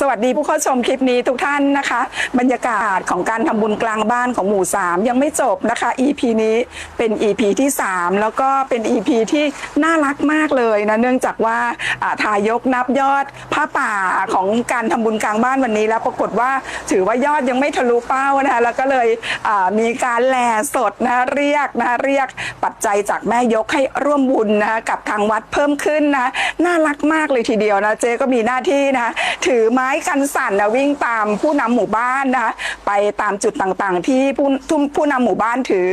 สวัสดีผู้เข้าชมคลิปนี้ทุกท่านนะคะ บรรยากาศของการทำบุญกลางบ้านของหมู่ 3 ยังไม่จบนะคะ EP นี้เป็น EP ที่ 3 แล้วก็เป็น EP ที่น่ารักมากเลยนะเนื่องจากว่าทายกนับยอดผ้าป่าของการทำบุญกลางบ้านวันนี้ แล้วปรากฏว่าถือว่ายอดยังไม่ทะลุเป้านะคะแล้วก็เลยมีการแหล่สดนะเรียกนะเรียกปัจจัยจากแม่ยกให้ร่วมบุญนะคะกับทางวัดเพิ่มขึ้นนะน่ารักมากเลยทีเดียวนะเจ๊ก็มีหน้าที่นะถือไม้กันสั่นนะวิ่งตามผู้นำหมู่บ้านนะไปตามจุดต่างๆ ที่ผู้ทุผู้นำหมู่บ้านถือ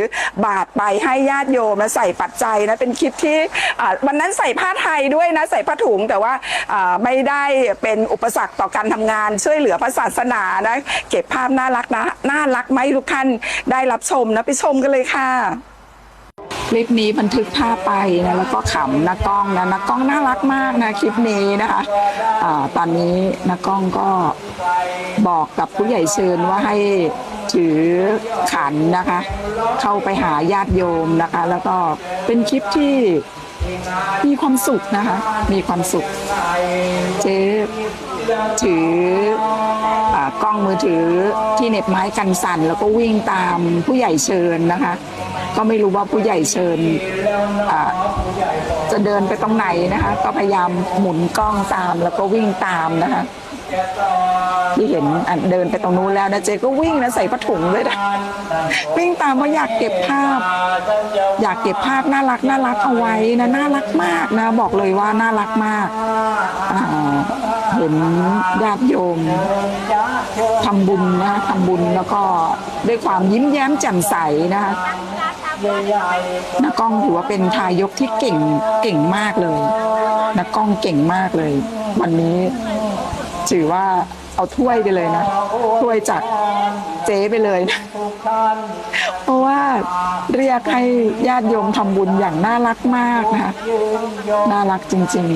บาตรไปให้ญาติโยมและใส่ปัจจัยนะเป็นคลิปที่วันนั้นใส่ผ้าไทยด้วยนะใส่ผ้าถุงแต่ว่าอ่าไม่ได้เป็นอุปสรรคต่อการทำงาน ช่วยเหลือพระศาสนานะเก็บภาพน่ารักนะน่ารักไหมทุกท่านได้รับชมนะไปชมกันเลยค่ะ คลิปนี้บันทึกภาพไปนะแล้วก็ขำนักกล้องนะนักกล้องน่ารักมากนะคลิปนี้นะคะอาตอนนี้นักกล้องก็บอกกับผู้ใหญ่เชิญว่าให้ถือขันนะคะ เข้าไปหาญาติโยมนะคะ แล้วก็เป็นคลิปที่มีความสุขนะคะ มีความสุข เจ๊ ถืออกล้องมือถือที่เน็บไม้กันสั่น แล้วก็วิ่งตามผู้ใหญ่เชิญนะคะ ก็ไม่รู้ว่าผู้ใหญ่เชิญจะเดินไปตรงไหนนะคะ ก็พยายามหมุนกล้องตามแล้วก็วิ่งตามนะคะ ที่เห็นเดินไปตรงนู้นแล้วนะเจก็วิ่งนะใส่ผ้าถุงเลยนะวิ่งตามเพราะอยากเก็บภาพ อยากเก็บภาพน่ารักน่ารักเอาไว้นะน่ารักมากนะ บอกเลยว่าน่ารักมากเห็นญาติโยมทำบุญนะทำบุญแล้วก็ด้วยความยิ้มแย้มแจ่มใสนะคะนักกล้องถือว่าเป็นทายกที่เก่งเก่งมากเลยนักกล้องเก่งมากเลย วันนี้ ถือว่าเอาถ้วยไปเลยนะถ้วยจากเจ๊ไปเลยนะเพราะว่าเรียกให้ญาติโยมทำบุญอย่างน่ารักมากนะคะน่ารักจริง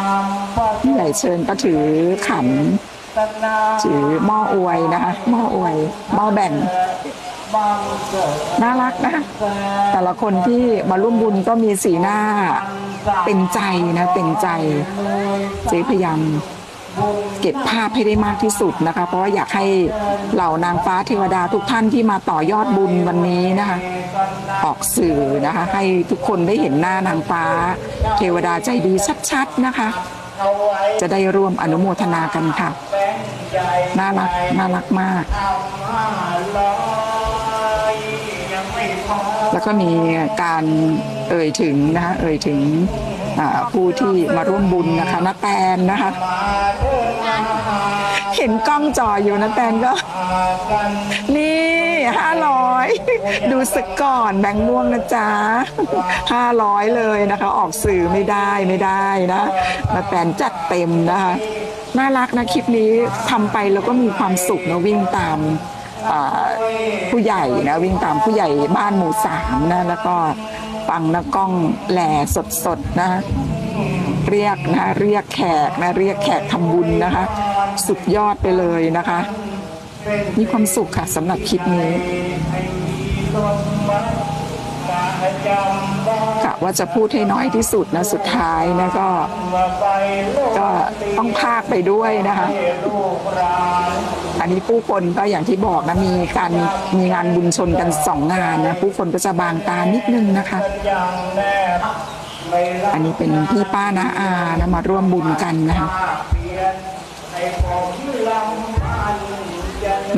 ๆผู้ใหญ่เชิญก็ถือขันถือหม้ออวยนะคะหม้ออวยหม้อแบ่งน่ารักนะ แต่ละคนที่มาร่วมบุญก็มีสีหน้าเป็นใจนะเป็นใจ เจ๊พยายาม เก็บภาพให้ได้มากที่สุดนะคะ เพราะว่าอยากให้เหล่านางฟ้าเทวดาทุกท่านที่มาต่อยอดบุญวันนี้นะคะ ออกสื่อนะคะ ให้ทุกคนได้เห็นหน้านางฟ้า เทวดาใจดีชัดๆนะคะ จะได้ร่วมอนุโมทนากันค่ะ น่ารักน่ารักมาก แล้วก็มีการเอ่ยถึงนะคะเอ่ยถึง ผู้ที่มาร่วมบุญนะคะนาแตนนะคะ เห็นกล้องจออยู่นาแตนก็ นี่ห้าร้อยดูสึกก่อนแบงค์ม่วงนะจ๊ะห้าร้อยเลยนะคะ ออกสื่อไม่ได้ไม่ได้นะนาแตนจัดเต็มนะคะน่ารักนะคลิปนี้ทำไปแล้วก็มีความสุขนะวิ่งตามผู้ใหญ่นะวิ่งตามผู้ใหญ่บ้านหมู่สามนะแล้วก็ ฟังนะกล้องแหล่สดๆนะเรียกนะเรียกแขกนะเรียกแขกทำบุญนะคะ สุดยอดไปเลยนะคะ มีความสุขค่ะสำหรับคลิปนี้ กะว่าจะพูดให้น้อยที่สุดนะสุดท้ายนะก็ ก็ต้องพากไปด้วยนะคะ อันนี้ผู้คนก็อย่างที่บอกนะมีการมีงานบุญชนกันสองงานนะผู้คนก็จะบางตานิดนึงนะคะ อันนี้เป็นพี่ป้านาอานะมาร่วมบุญกันนะคะ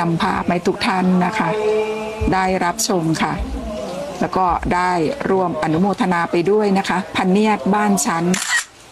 นำภาพให้ทุกท่านนะคะ ได้รับชมค่ะ แล้วก็ได้ร่วมอนุโมทนาไปด้วยนะคะ พันเนียดบ้านชั้น